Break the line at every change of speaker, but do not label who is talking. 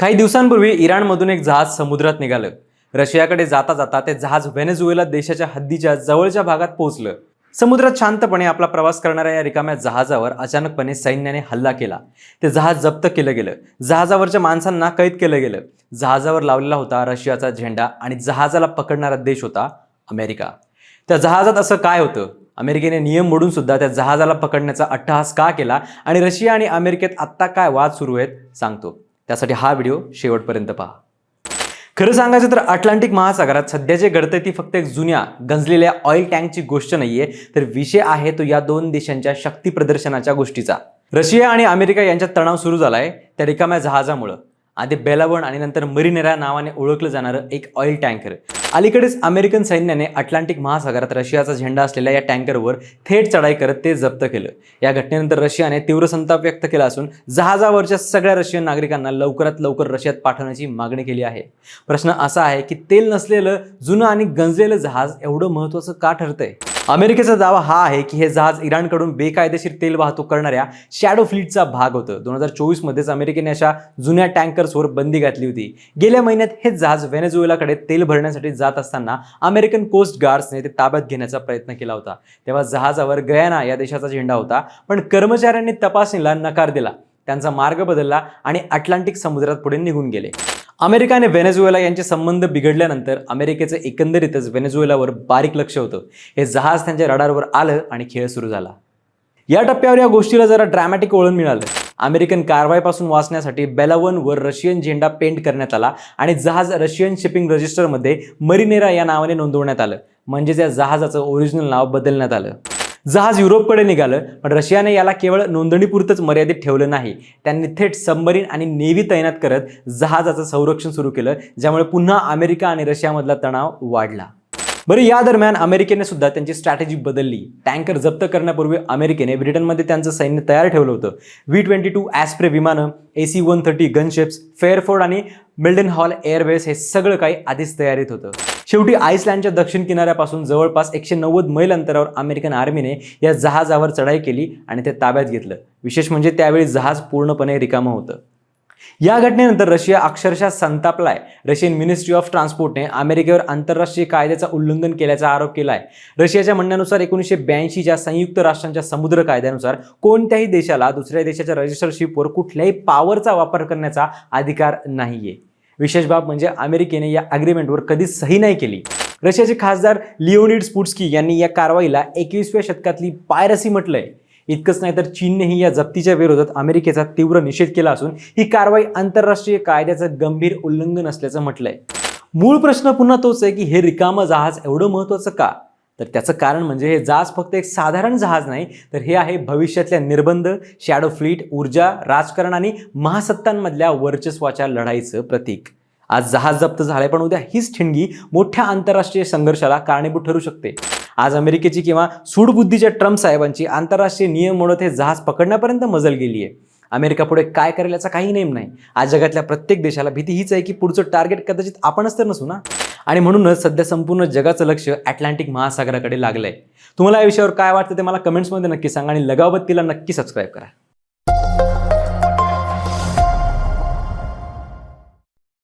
काही दिवसांपूर्वी इराणमधून एक जहाज समुद्रात निघालं. रशियाकडे जाता जाता ते जहाज व्हेनेझुएला देशाच्या हद्दीच्या जवळच्या भागात पोहोचलं. समुद्रात शांतपणे आपला प्रवास करणाऱ्या या रिकाम्या जहाजावर अचानकपणे सैन्याने हल्ला केला. ते जहाज जप्त केलं गेलं. जहाजावरच्या माणसांना कैद केलं गेलं. जहाजावर लावलेला होता रशियाचा झेंडा आणि जहाजाला पकडणारा देश होता अमेरिका. त्या जहाजात असं काय होतं? अमेरिकेने नियम मोडून सुद्धा त्या जहाजाला पकडण्याचा अट्टहास का केला? आणि रशिया आणि अमेरिकेत आत्ता काय वाद सुरू आहेत? सांगतो. त्यासाठी हा व्हिडिओ शेवटपर्यंत पहा. खरं सांगायचं तर अटलांटिक महासागरात सध्या जे घडतंय ती फक्त एक जुन्या गंजलेल्या ऑइल टँकची गोष्ट नाहीये. तर विषय आहे तो या दोन देशांच्या शक्ती प्रदर्शनाच्या गोष्टीचा. रशिया आणि अमेरिका यांच्यात तणाव सुरू झालाय त्या रिकाम्या जहाजामुळं. आधी बेलावण आणि नंतर मरिनेरा नावाने ओळखलं जाणारं एक ऑइल टँकर अलीकडेच अमेरिकन सैन्याने अटलांटिक महासागरात रशियाचा झेंडा असलेल्या या टँकरवर थेट चढाई करत ते जप्त केलं. या घटनेनंतर रशियाने तीव्र संताप व्यक्त केला असून जहाजावरच्या सगळ्या रशियन नागरिकांना लवकरात लवकर रशियात पाठवण्याची मागणी केली आहे. प्रश्न असा आहे की तेल नसलेलं जुनं आणि गंजलेलं जहाज एवढं महत्त्वाचं का ठरतंय? अमेरिकेचा दावा हा आहे की हे जहाज इराणकडून बेकायदेशीर तेल वाहतूक करणाऱ्या शॅडो फ्लीटचा भाग होतं. दोन हजार चोवीसमध्येच अमेरिकेने अशा जुन्या टँकर्सवर बंदी घातली होती. गेल्या महिन्यात हे जहाज व्हेनेझुएलाकडे तेल भरण्यासाठी जात असताना अमेरिकन कोस्ट गार्ड्सने ते ताब्यात घेण्याचा प्रयत्न केला होता. तेव्हा जहाजावर गयाना या देशाचा झेंडा होता पण कर्मचाऱ्यांनी तपासणीला नकार दिला. त्यांचा मार्ग बदलला आणि अटलांटिक समुद्रात पुढे निघून गेले. अमेरिका आणि व्हेनेझुएला यांचे संबंध बिघडल्यानंतर अमेरिकेचं एकंदरीतच व्हेनेझुएलावर बारीक लक्ष होतं. हे जहाज त्यांच्या रडारवर आलं आणि खेळ सुरू झाला. या टप्प्यावर या गोष्टीला जरा ड्रॅमॅटिक वळण मिळालं. अमेरिकन कारवाईपासून वाचण्यासाठी बेलावनवर रशियन झेंडा पेंट करण्यात आला आणि जहाज रशियन शिपिंग रजिस्टरमध्ये मरिनेरा या नावाने नोंदवण्यात आलं. म्हणजेच या जहाजाचं ओरिजिनल नाव बदलण्यात आलं. जहाज युरोपकडे निघालं पण रशियाने याला केवळ नोंदणीपुरतंच मर्यादित ठेवलं नाही. त्यांनी थेट सबमरीन आणि नेव्ही तैनात करत जहाजाचं संरक्षण सुरू केलं ज्यामुळे पुन्हा अमेरिका आणि रशियामधला तणाव वाढला. बरं या दरम्यान अमेरिकेने सुद्धा त्यांची स्ट्रॅटेजी बदलली. टँकर जप्त करण्यापूर्वी अमेरिकेने ब्रिटनमध्ये त्यांचं सैन्य तयार ठेवलं होतं. व्ही ट्वेंटी टू ॲस्प्रे विमानं A C one thirty gunships Fairford आणि मिल्डन हॉल एअरवेज हे सगळं काही आधीच तयारीत होतं. शेवटी आईसलँडच्या दक्षिण किनाऱ्यापासून जवळपास एकशे नव्वद मैल अंतरावर अमेरिकन आर्मीने या जहाजावर चढाई केली आणि ते ताब्यात घेतलं. विशेष म्हणजे त्यावेळी जहाज पूर्णपणे रिकामं होतं. या घटनेनंतर रशिया अक्षरशः संतापलाय. रशियन मिनिस्ट्री ऑफ ट्रान्सपोर्टने अमेरिकेवर आंतरराष्ट्रीय कायद्याचा उल्लंघन केल्याचा आरोप केला आहे रशियाच्या म्हणण्यानुसार एकोणीसशे ब्याऐंशीच्या संयुक्त राष्ट्रांच्या समुद्र कायद्यानुसार कोणत्याही देशाला दुसऱ्या देशाच्या रजिस्टरशिपवर कुठल्याही पॉवरचा वापर करण्याचा अधिकार नाहीये. विशेष बाब म्हणजे अमेरिकेने या अग्रीमेंटवर कधीच सही नाही केली. रशियाचे खासदार लिओनिड स्पुट्स्की यांनी या कारवाईला एकवीसव्या शतकातली पायरसी म्हटलंय. इतकंच नाही तर चीननेही या जप्तीच्या विरोधात अमेरिकेचा तीव्र निषेध केला असून ही कारवाई आंतरराष्ट्रीय कायद्याचं गंभीर उल्लंघन असल्याचं म्हटलंय. मूळ प्रश्न पुन्हा तोच आहे की हे रिकामं जहाज एवढं महत्त्वाचं का? तर त्याचं कारण म्हणजे हे जहाज फक्त एक साधारण जहाज नाही तर हे आहे भविष्यातल्या निर्बंध शॅडो फ्लीट ऊर्जा राजकारण आणि महासत्तांमधल्या वर्चस्वाच्या लढाईचं प्रतीक. आज जहाज जप्त झाले पण उद्या हीच ठिणगी मोठ्या आंतरराष्ट्रीय संघर्षाला कारणीभूत ठरू शकते. आज अमेरिकेची किंवा सूडबुद्धीच्या ट्रम्प साहेबांची आंतरराष्ट्रीय नियम मोडत हे जहाज पकडण्यापर्यंत मजल गेली आहे. अमेरिका पुढे काय करेल याचा काही नेम नाही. आज जगातल्या प्रत्येक देशाला भीती हीच आहे की पुढचं टार्गेट कदाचित आपणच तर नसू ना? आणि म्हणूनच सध्या संपूर्ण जगाचं लक्ष अटलांटिक महासागराकडे लागलंय. तुम्हाला या विषयावर काय वाटतं ते मला कमेंट्समध्ये नक्की सांगा आणि लगावबत्तीला नक्की सबस्क्राईब करा.